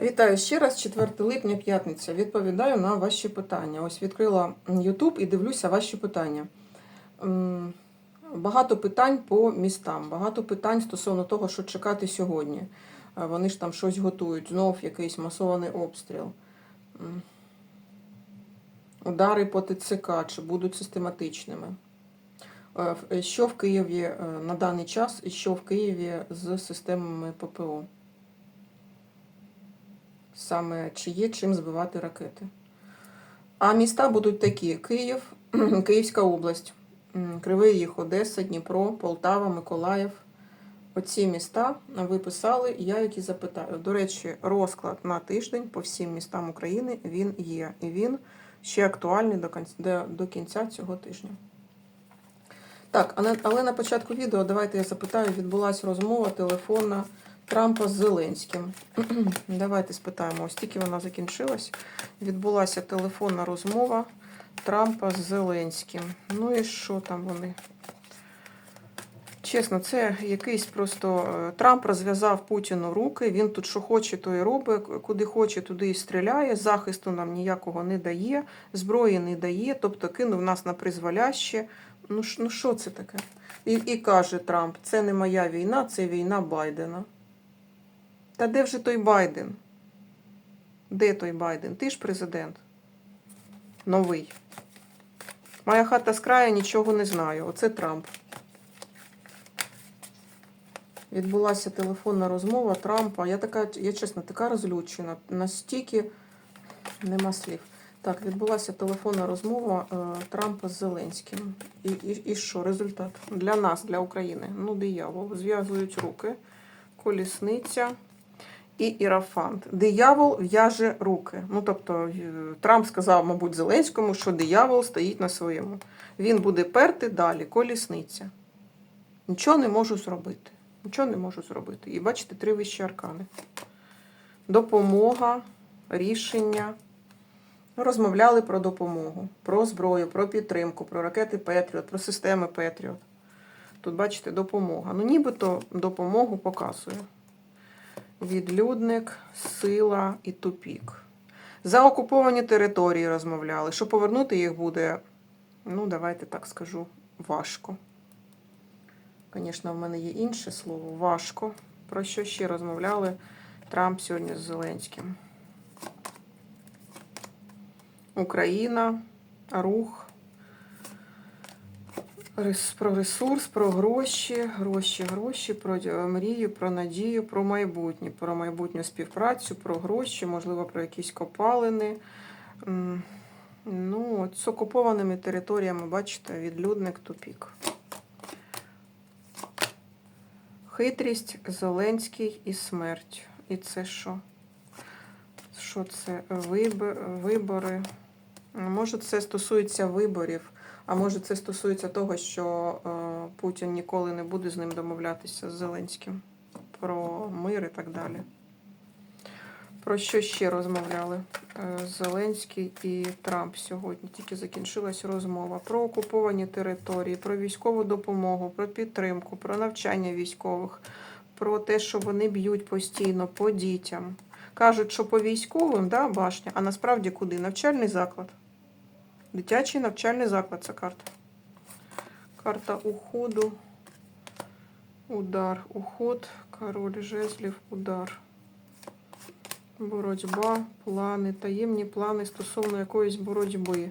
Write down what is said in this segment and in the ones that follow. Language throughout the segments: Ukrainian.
Вітаю ще раз, 4 липня, п'ятниця. Відповідаю на ваші питання. Ось відкрила YouTube і дивлюся ваші питання. Багато питань по містам, багато питань стосовно того, що чекати сьогодні. Е, Вони ж там щось готують, знов якийсь масований обстріл. Удари по ТЦК чи будуть систематичними. Е, Що в Києві е, на даний час і що в Києві з системами ППО? Саме чи є чим збивати ракети. А міста будуть такі: Київ, Київська область, Кривий Ріг, Одеса, Дніпро, Полтава, Миколаїв. Оці міста ви писали, я які запитаю. До речі, розклад на тиждень по всім містам України він є. І він ще актуальний до кінця, до, до кінця цього тижня. Так, але, але на початку відео давайте я запитаю, відбулася розмова телефонна Трампа з Зеленським. Давайте спитаємо, ось тільки вона закінчилась. Відбулася телефонна розмова Трампа з Зеленським. Ну і що там вони? Чесно, це якийсь просто е, Трамп розв'язав Путіну руки. Він тут що хоче, то і робить, куди хоче, туди і стріляє. Захисту нам ніякого не дає, зброї не дає, тобто кинув нас на призволяще. Ну ну що це таке? І, і каже Трамп: це не моя війна, це війна Байдена. Та де вже той Байден? Де той Байден? Ти ж президент. Новий. Моя хата з краю нічого не знаю. Оце Трамп. Відбулася телефонна розмова Трампа. Я така, я чесно, така розлючена. Настільки нема слів. Так, відбулася телефонна розмова е, Трампа з Зеленським. І, і, і що? Результат? Для нас, для України. Ну, диявол. Зв'язують руки. Колісниця і Ірафант. Диявол в'яже руки. Ну, тобто, е, Трамп сказав, мабуть, Зеленському, що диявол стоїть на своєму. Він буде перти далі, колісниця. Нічого не можу зробити. Нічого не можу зробити. І бачите, три вищі аркани. Допомога, рішення. Розмовляли про допомогу, про зброю, про підтримку, про ракети Петріот, про системи Петріот. Тут, бачите, допомога. Ну, нібито допомогу показує. Відлюдник, сила і тупік. За окуповані території розмовляли. Що повернути їх буде, ну, давайте так скажу, важко. Звісно, в мене є інше слово важко. Про що ще розмовляли Трамп сьогодні з Зеленським? Україна, рух, про ресурс, про гроші, гроші, гроші, про мрію, про надію, про майбутнє, про майбутню співпрацю, про гроші, можливо, про якісь копалини. Ну, от з окупованими територіями, бачите, відлюдник тупік. Хитрість, Зеленський і смерть. І це що? Що це? Виб- Вибори. Може, це стосується виборів, а може, це стосується того, що е, Путін ніколи не буде з ним домовлятися з Зеленським про мир і так далі. Про що ще розмовляли е, Зеленський і Трамп сьогодні? Тільки закінчилась розмова про окуповані території, про військову допомогу, про підтримку, про навчання військових, про те, що вони б'ють постійно по дітям. Кажуть, що по військовим, да, башня, а насправді куди? Навчальний заклад. Дитячий навчальний заклад це карта. Карта уходу. Удар. Уход. Король жезлів, удар. Боротьба, плани, таємні плани стосовно якоїсь боротьби.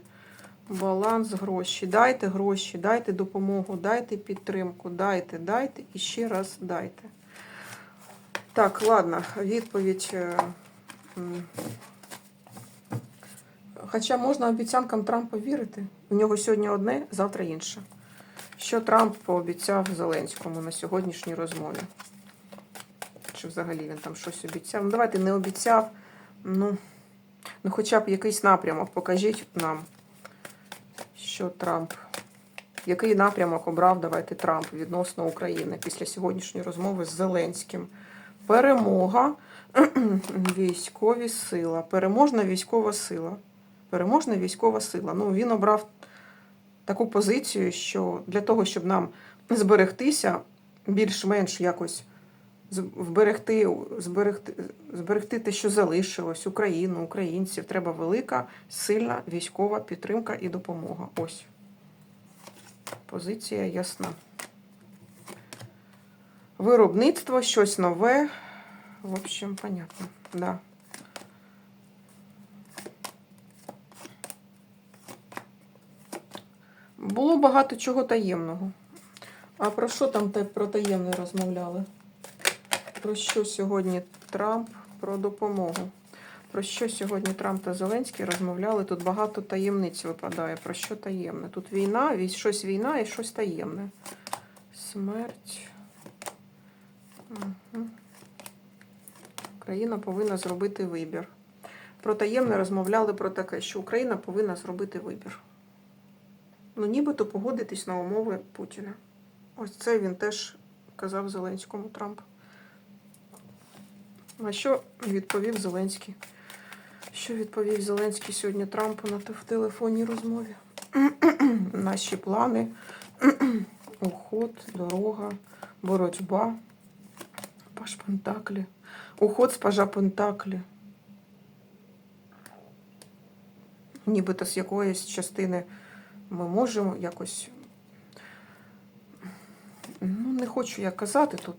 Баланс, гроші. Дайте гроші, дайте допомогу, дайте підтримку, дайте, дайте і ще раз дайте. Так, ладно, відповідь. Хоча можна обіцянкам Трампа вірити. У нього сьогодні одне, завтра інше. Що Трамп пообіцяв Зеленському на сьогоднішній розмові? Чи взагалі він там щось обіцяв? Ну, давайте не обіцяв. Ну, ну хоча б якийсь напрямок. Покажіть нам, що Трамп. Який напрямок обрав давайте Трамп відносно України після сьогоднішньої розмови з Зеленським? Перемога, військові сила. Переможна військова сила. Переможна військова сила. Ну, він обрав таку позицію, що для того, щоб нам зберегтися, більш-менш якось вберегти, зберегти, зберегти те, що залишилось, Україну, українців. Треба велика, сильна військова підтримка і допомога. Ось. Позиція ясна. Виробництво, щось нове. В общем, понятно. Да. Було багато чого таємного. А про що там про таємне розмовляли? Про що сьогодні Трамп про допомогу? Про що сьогодні Трамп та Зеленський розмовляли? Тут багато таємниць випадає. Про що таємне? Тут війна, щось війна і щось таємне. Смерть. Угу. Україна повинна зробити вибір. Про таємне розмовляли про таке, що Україна повинна зробити вибір. Ну, нібито погодитись на умови Путіна. Ось це він теж казав Зеленському Трампу. А що відповів Зеленський? Що відповів Зеленський сьогодні Трампу на в телефонній розмові? Наші плани, уход, дорога, боротьба, паж Пентаклі, уход з пажа Пентаклі. Нібито з якоїсь частини ми можемо якось. Ну, не хочу я казати тут.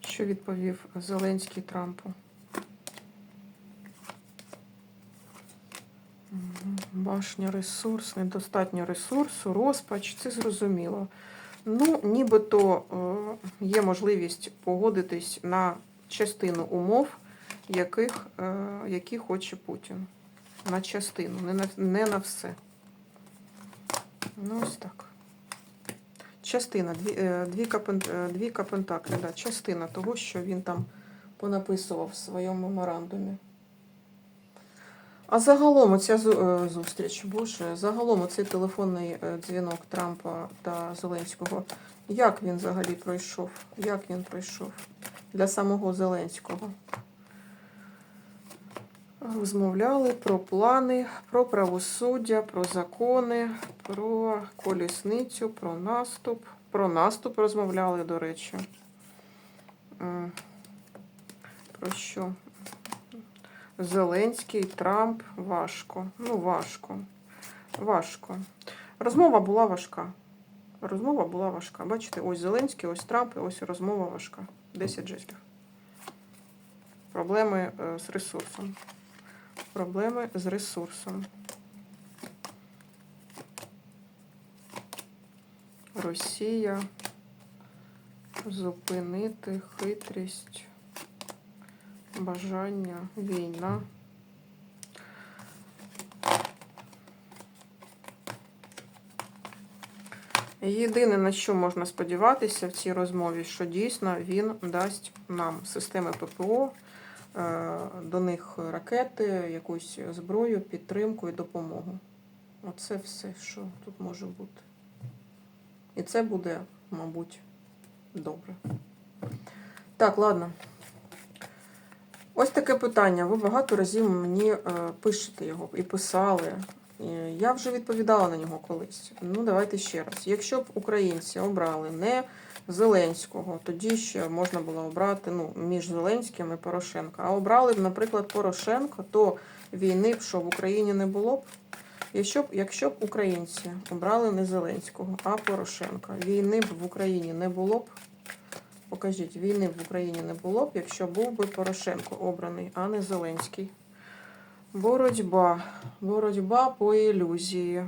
Що відповів Зеленський Трампу? Башня ресурс, недостатньо ресурсу, розпач, це зрозуміло. Ну, нібито е, є можливість погодитись на частину умов, яких, е, які хоче Путін. На частину, не на, не на все. Ну, ось так. Частина, дві, е, е, двійка пентаклів, да, частина того, що він там понаписував в своєму меморандумі. А загалом оця е, зустріч, боже, загалом оцей телефонний дзвінок Трампа та Зеленського, як він взагалі пройшов? Як він пройшов для самого Зеленського? Розмовляли про плани, про правосуддя, про закони, про колісницю, про наступ. Про наступ розмовляли, до речі. Про що? Зеленський, Трамп, важко. Ну, важко. Важко. Розмова була важка. Розмова була важка. Бачите, ось Зеленський, ось Трамп, і ось розмова важка. 10 жестів. Проблеми е, з ресурсом. Проблеми з ресурсом. Росія. Зупинити хитрість, бажання, війна. Єдине, на що можна сподіватися в цій розмові, що дійсно він дасть нам системи ППО, до них ракети, якусь зброю, підтримку і допомогу. Оце все, що тут може бути. І це буде, мабуть, добре. Так, ладно. Ось таке питання. Ви багато разів мені е, пишете його і писали. Я вже відповідала на нього колись. Ну, давайте ще раз. Якщо б українці обрали не Зеленського, тоді ще можна було обрати ну, між Зеленським і Порошенко. А обрали б, наприклад, Порошенко, то війни б що в Україні не було б. Якщо б, якщо б українці обрали не Зеленського, а Порошенка, війни б в Україні не було б. Покажіть, війни в Україні не було б, якщо був би Порошенко обраний, а не Зеленський. Боротьба. Боротьба по ілюзії.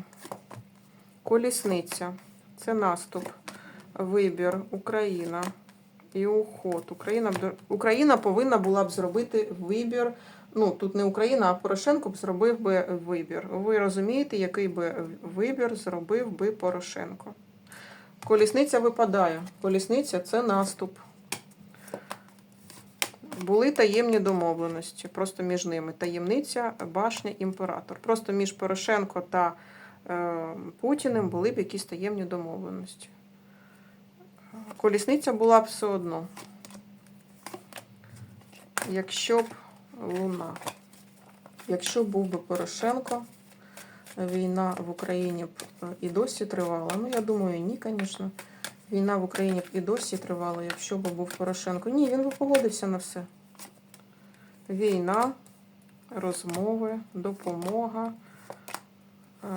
Колісниця. Це наступ. Вибір. Україна. І уход. Україна, Україна повинна була б зробити вибір. Ну, тут не Україна, а Порошенко б зробив би вибір. Ви розумієте, який би вибір зробив би Порошенко? Колісниця випадає. Колісниця це наступ. Були таємні домовленості, просто між ними. Таємниця, башня, імператор. Просто між Порошенко та е, Путіним були б якісь таємні домовленості. Колісниця була б все одно. Якщо б Луна. Якщо був би Порошенко, війна в Україні б е, і досі тривала. Ну, я думаю, ні, звісно. Війна в Україні б і досі тривала, якщо б був Порошенко. Ні, він би погодився на все. Війна, розмови, допомога.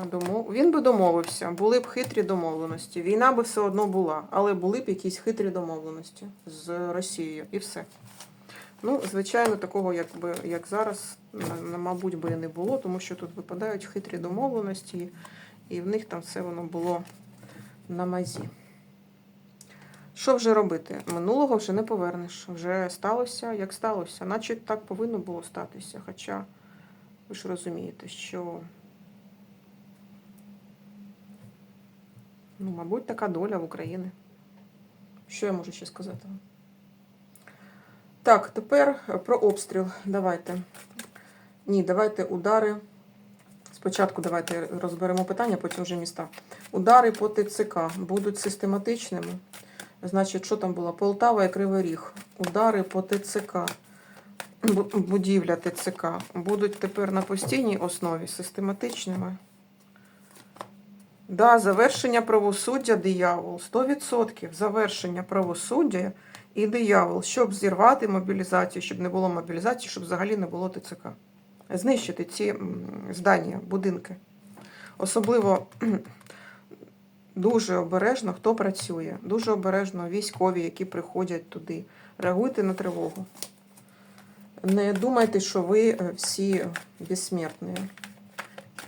Е, Домов... Він би домовився, були б хитрі домовленості. Війна би все одно була, але були б якісь хитрі домовленості з Росією і все. Ну, звичайно, такого, як зараз, на- на- мабуть, би і не було, тому що тут випадають хитрі домовленості, і в них там все воно було на мазі. Що вже робити? Минулого вже не повернеш. Вже сталося, як сталося. Наче так повинно було статися. Хоча ви ж розумієте, що, ну, мабуть, така доля в Україні. Що я можу ще сказати? Так, тепер про обстріл. Давайте. Ні, давайте удари. Спочатку давайте розберемо питання, потім вже міста. Удари по ТЦК будуть систематичними. Значить, що там було? Полтава і Кривий Ріг. Удари по ТЦК, будівля ТЦК будуть тепер на постійній основі систематичними. Да, завершення правосуддя диявол. 100% завершення правосуддя і диявол, щоб зірвати мобілізацію, щоб не було мобілізації, щоб взагалі не було ТЦК. Знищити ці здання, будинки. Особливо дуже обережно, хто працює, дуже обережно військові, які приходять туди. Реагуйте на тривогу. Не думайте, що ви е, всі безсмертні.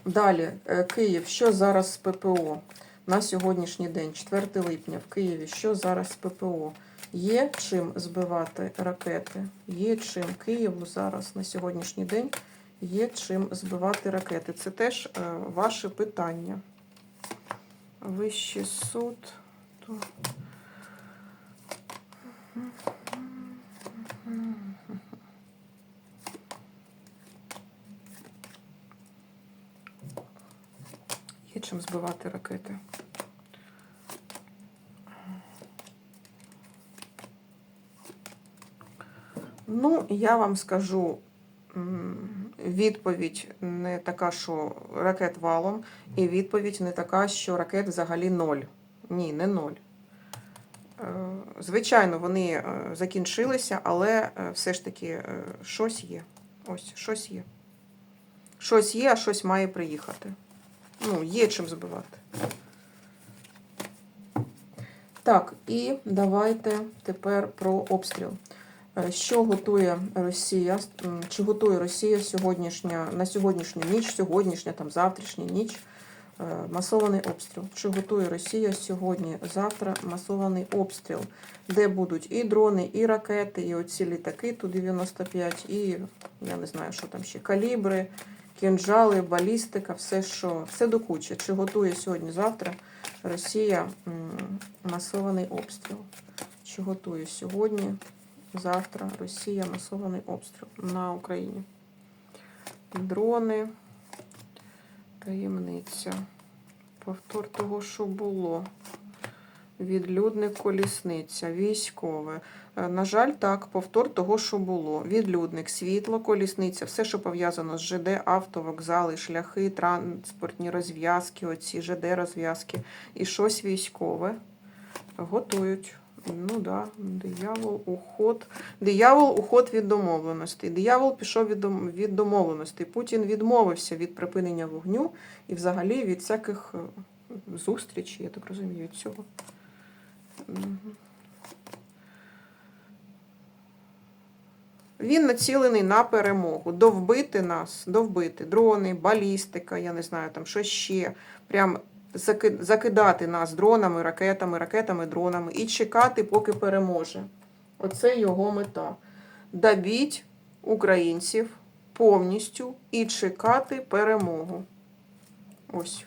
Далі, е, Київ, що зараз з ППО на сьогоднішній день, 4 липня в Києві, що зараз з ППО? Є чим збивати ракети? Є чим Києву зараз на сьогоднішній день є чим збивати ракети. Це теж е, ваше питання. Вищий суд. То... Чим збивати ракети. Ну, я вам скажу відповідь не така, що ракет валом, і відповідь не така, що ракет взагалі ноль. Ні, не ноль. Е, Звичайно, вони е, закінчилися, але е, все ж таки щось є. Ось, щось є. Щось є, а щось має приїхати. Ну, є чим збивати. Так, і давайте тепер про обстріл. Е, Що готує Росія? Чи готує Росія сьогоднішня, на сьогоднішню ніч, сьогоднішня, там, завтрашня ніч е, масований обстріл? Чи готує Росія сьогодні, завтра масований обстріл, де будуть і дрони, і ракети, і оці літаки Ту-95, і я не знаю, що там ще, калібри, кінжали, балістика, все, що, все до кучі. Чи готує сьогодні-завтра Росія масований обстріл? Чи готує сьогодні? Завтра Росія масований обстріл на Україні. Дрони, таємниця. Повтор того, що було. Відлюдник колісниця, військове. Е, На жаль, так, повтор того, що було. Відлюдник, світло, колісниця, все, що пов'язано з ЖД, автовокзали, шляхи, транспортні розв'язки, оці ЖД розв'язки і щось військове. Готують. Ну да, диявол, уход. Диявол, уход від домовленостей. Диявол пішов від, дом- від домовленостей. Путін відмовився від припинення вогню і взагалі від всяких е, зустрічей, я так розумію, цього. Він націлений на перемогу. Довбити нас, довбити. Дрони, балістика, я не знаю, там що ще. Прям закидати нас дронами, ракетами, ракетами, дронами і чекати, поки переможе. Оце його мета. Добіть українців повністю і чекати перемогу. Ось.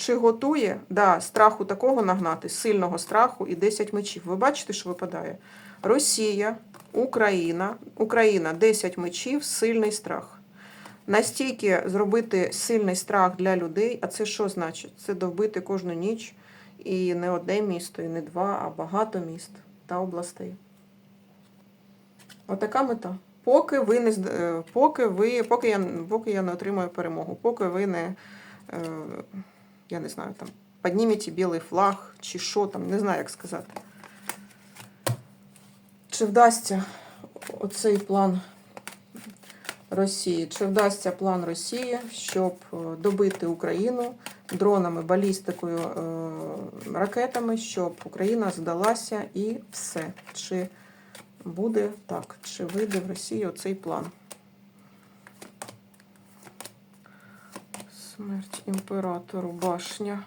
Чи готує? Да, страху такого нагнати, сильного страху і 10 мечів. Ви бачите, що випадає? Росія, Україна, Україна 10 мечів, сильний страх. Настільки зробити сильний страх для людей, а це що значить? Це добити кожну ніч і не одне місто, і не два, а багато міст та областей. Отака мета. Поки ви не е, поки ви, поки я, поки я не отримаю перемогу, поки ви не, е, я не знаю, там, піднімете білий флаг, чи що там, не знаю, як сказати. Чи вдасться оцей план Росії? Чи вдасться план Росії, щоб е, добити Україну дронами, балістикою, е, ракетами, щоб Україна здалася і все? Чи буде так? Чи вийде в Росії оцей план? Смерть імператору, башня.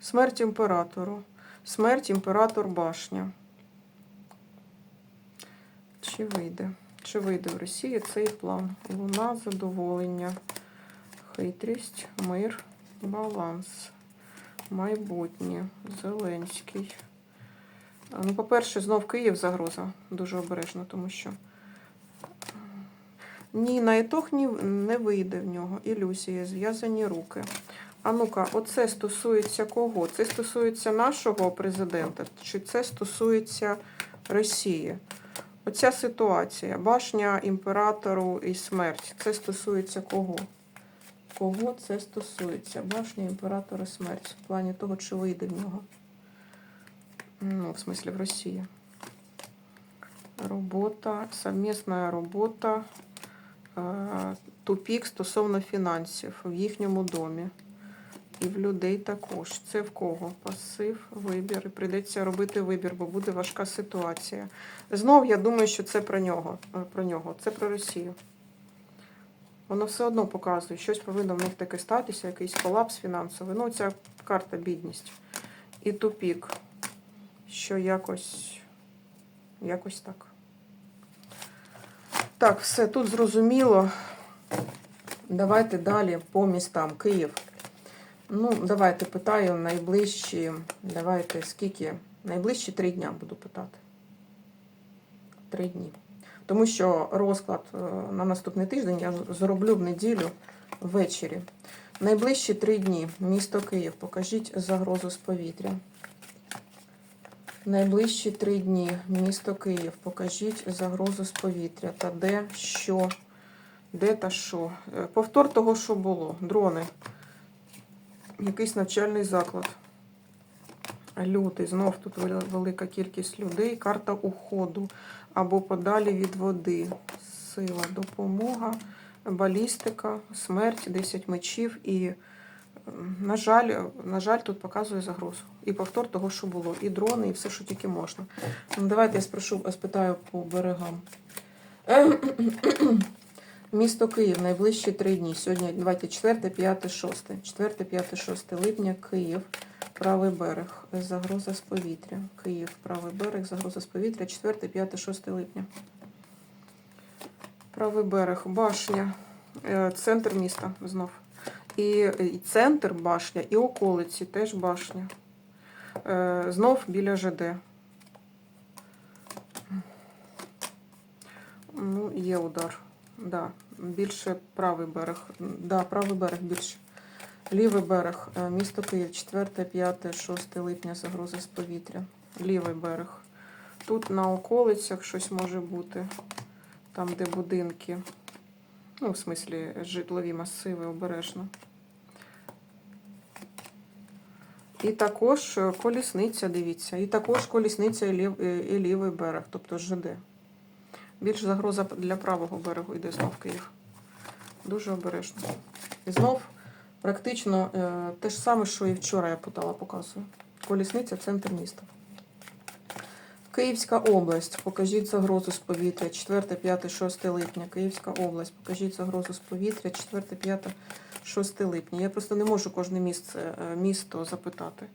Смерть імператору. Смерть імператор башня. Чи вийде? Чи вийде в Росії цей план? Луна, задоволення, хитрість, мир, баланс, майбутнє, Зеленський. Ну, по-перше, знов Київ загроза. Дуже обережно, тому що. Ні, на ітог ні, не вийде в нього. Ілюзія, зв'язані руки. А ну-ка, оце стосується кого? Це стосується нашого президента, чи це стосується Росії? Оця ситуація. Башня імператору і смерть. Це стосується кого? Кого це стосується? Башня імператора смерть. В плані того, чи вийде в нього. Ну, в смысле, в Росії. Робота, совмісна робота, тупік стосовно фінансів в їхньому домі. І в людей також. Це в кого? Пасив, вибір. І прийдеться робити вибір, бо буде важка ситуація. Знов я думаю, що це про нього. е, Про нього. Це про Росію. Воно все одно показує, щось повинно в них таке статися, якийсь колапс фінансовий. Ну, ця карта бідність. І тупік. Що якось. Якось так. Так, все, тут зрозуміло. Давайте далі по містам. Київ. Ну, давайте питаю найближчі. Давайте скільки? Найближчі три дня буду питати. Три дні. Тому що розклад е, на наступний тиждень я зроблю в неділю ввечері. Найближчі три дні. Місто Київ. Покажіть загрозу з повітря. Найближчі три дні. Місто Київ. Покажіть загрозу з повітря. Та де що? Де та що? Е, Повтор того, що було. Дрони якийсь навчальний заклад. Люди, знов тут велика кількість людей. Карта уходу або подалі від води. Сила, допомога, балістика, смерть, 10 мечів і, на жаль, на жаль, тут показує загрозу. І повтор того, що було. І дрони, і все, що тільки можна. Ну, давайте я спрошу, спитаю по берегам. Місто Київ найближчі три дні. Сьогодні давайте 4, 5, 6. 4, 5, 6 липня, Київ, правий берег, загроза з повітря. Київ, правий берег, загроза з повітря, 4, 5, 6 липня. Правий берег, башня, е, центр міста знов. І, і центр башня, і околиці теж башня. Е, Знов біля ЖД. Ну, є удар. Да, більше правий берег. Да, правий берег більше. Лівий берег, е, місто Київ, 4, 5, 6 липня, загроза з повітря. Лівий берег. Тут на околицях щось може бути. Там, де будинки. Ну, в смислі, житлові масиви обережно. І також е, колісниця, дивіться. І також колісниця і, лів, е, і лівий берег, тобто ЖД. Більш загроза для правого берегу йде знов Київ. Дуже обережно. І знов практично е, те ж саме, що і вчора я питала, показую. Колісниця, центр міста. Київська область. Покажіть загрозу з повітря. 4, 5, 6 липня. Київська область. Покажіть загрозу з повітря. 4, 5, 6 липня. Я просто не можу кожне місце, е, місто запитати.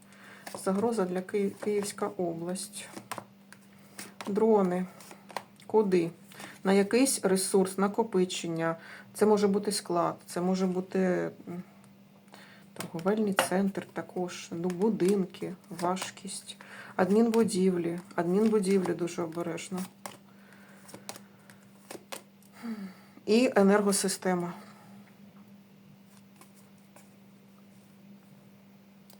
Загроза для Ки- Київська область. Дрони. Куди? На якийсь ресурс, накопичення. Це може бути склад, це може бути торговельний центр також, ну, будинки, важкість, адмінбудівлі. Адмінбудівлі дуже обережно. І енергосистема.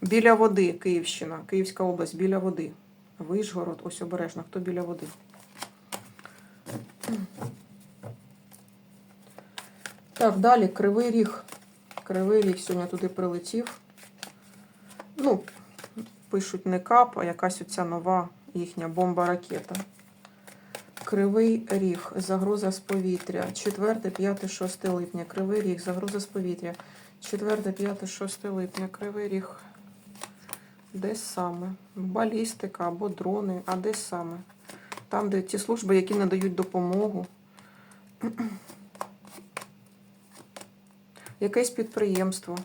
Біля води, Київщина, Київська область, біля води. Вишгород, ось обережно, хто біля води. Так, далі Кривий Ріг. Кривий Ріг сьогодні туди прилетів. Ну, пишуть не кап, а якась оця нова їхня бомба-ракета. Кривий ріг, загроза з повітря. 4, 5, 6 липня. Кривий ріг, загроза з повітря. 4, 5, 6 липня. Кривий ріг. Де саме? Балістика або дрони, а де саме? Там, де ті служби, які надають допомогу. Якесь підприємство.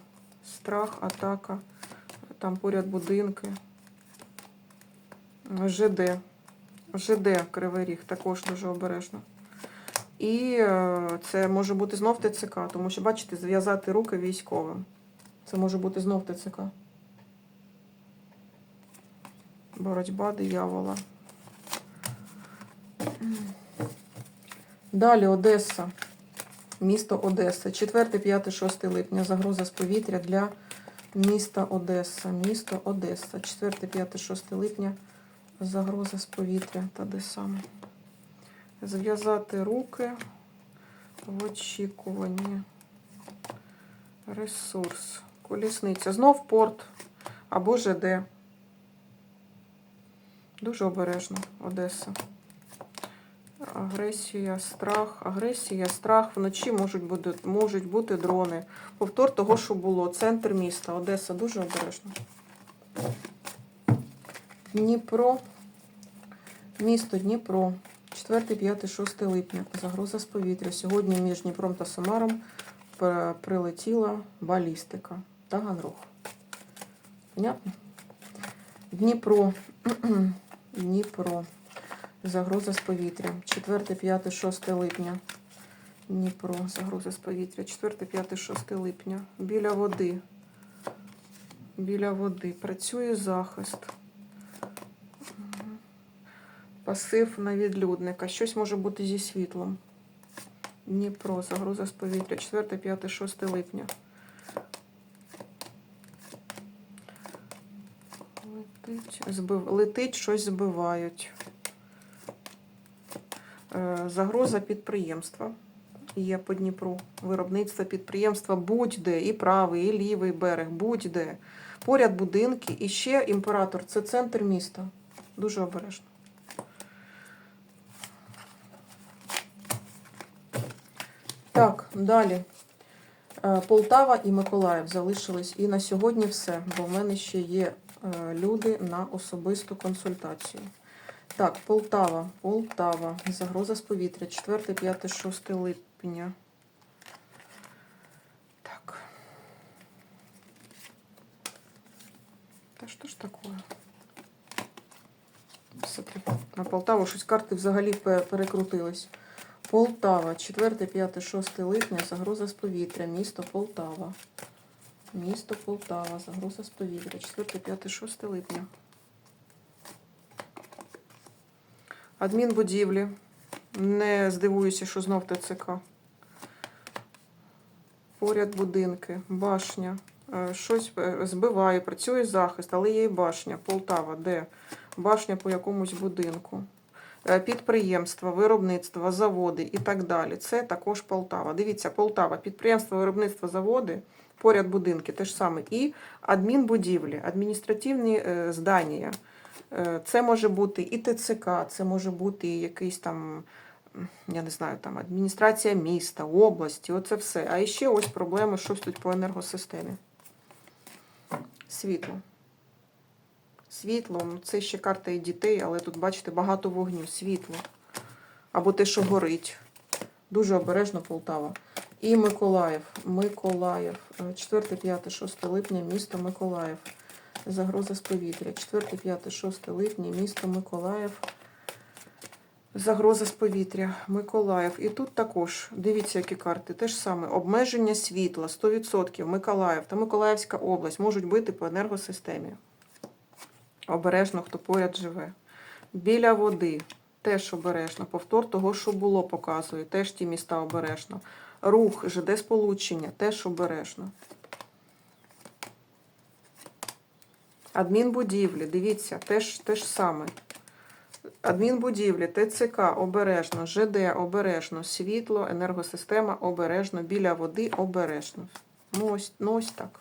Страх, атака. Там поряд будинки. ЖД. ЖД Кривий Ріг також дуже обережно. І е, це може бути знов ТЦК, тому що, бачите, зв'язати руки військовим. Це може бути знов ТЦК. Боротьба диявола. Далі Одеса. Місто Одеса. 4, 5, 6 липня. Загроза з повітря для міста Одеса. Місто Одеса. 4, 5, 6 липня. Загроза з повітря. Та де саме? Зв'язати руки в очікуванні. Ресурс. Колісниця. Знов порт або ЖД. Дуже обережно, Одеса. Агресія, страх, агресія, страх. Вночі можуть бути, можуть бути дрони. Повтор того, що було. Центр міста, Одеса, дуже обережно. Дніпро. Місто Дніпро. 4, 5, 6 липня. Загроза з повітря. Сьогодні між Дніпром та Самаром прилетіла балістика. Таганрог. Понятно? Дніпро. Дніпро. Загроза з повітря. 4, 5, 6 липня. Дніпро. Загроза з повітря. 4, 5, 6 липня. Біля води. Біля води. Працює захист. Пасив на відлюдника. Щось може бути зі світлом. Дніпро. Загроза з повітря. 4, 5, 6 липня. Летить, збив... Летить, щось збивають. Е, Загроза підприємства. Є по Дніпру. Виробництво підприємства будь-де, і правий, і лівий берег, будь-де. Поряд будинки. І ще імператор це центр міста. Дуже обережно. Так, далі. Е, Полтава і Миколаїв залишились. І на сьогодні все, бо в мене ще є люди на особисту консультацію. Так, Полтава, Полтава, загроза з повітря, 4, 5, 6 липня. Так. Та що ж таке? На Полтаву щось карти взагалі перекрутились. Полтава, 4, 5, 6 липня, загроза з повітря, місто Полтава. Місто Полтава, загроза з повітря, 4, 5, 6 липня. Адмінбудівлі. Не здивуюся, що знов ТЦК. Поряд будинки, башня. Е, Щось е, збиває, працює захист, але є і башня. Полтава, де? Башня по якомусь будинку. Е, Підприємства, виробництва, заводи і так далі. Це також Полтава. Дивіться, Полтава, підприємства, виробництва, заводи, поряд будинки, те ж саме. І адмінбудівлі, адміністративні е, здання. Е, Це може бути і ТЦК, це може бути і якийсь там, я не знаю, там адміністрація міста, області, оце все. А ще ось проблеми, щось тут по енергосистемі. Світло. Світло, ну це ще карта і дітей, але тут, бачите, багато вогню, світло. Або те, що горить. Дуже обережно Полтава. І Миколаїв. Миколаїв. 4, 5, 6 липня, місто Миколаїв. Загроза з повітря. 4, 5, 6 липня, місто Миколаїв. Загроза з повітря. Миколаїв. І тут також, дивіться, які карти. Те ж саме. Обмеження світла 100%. Миколаїв та Миколаївська область можуть бити по енергосистемі. Обережно, хто поряд живе. Біля води. Теж обережно. Повтор того, що було, показує. Теж ті міста обережно. Рух, ЖД сполучення, теж обережно. Адмінбудівлі, дивіться, теж те ж саме. Адмінбудівлі, ТЦК обережно, ЖД обережно, світло, енергосистема обережно, біля води обережно. Ну ось, ну ось так.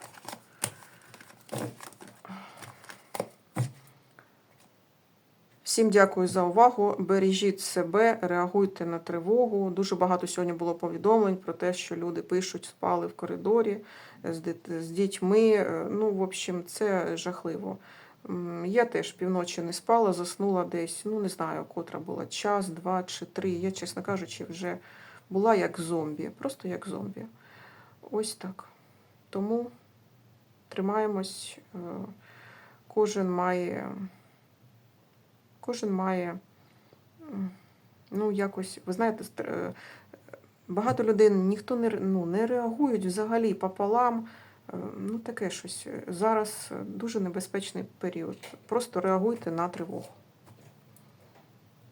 Всім дякую за увагу. Бережіть себе, реагуйте на тривогу. Дуже багато сьогодні було повідомлень про те, що люди пишуть, спали в коридорі з, дітьми. Е, Ну, в общем, це жахливо. Я теж півночі не спала, заснула десь, ну не знаю, котра була час, два чи три. Я, чесно кажучи, вже була як зомбі, просто як зомбі. Ось так. Тому тримаємось. е, Кожен має, кожен має, ну, якось, ви знаєте, е, багато людей ніхто не, ну, не реагують взагалі пополам. Е, Ну, таке щось. Зараз дуже небезпечний період. Просто реагуйте на тривогу.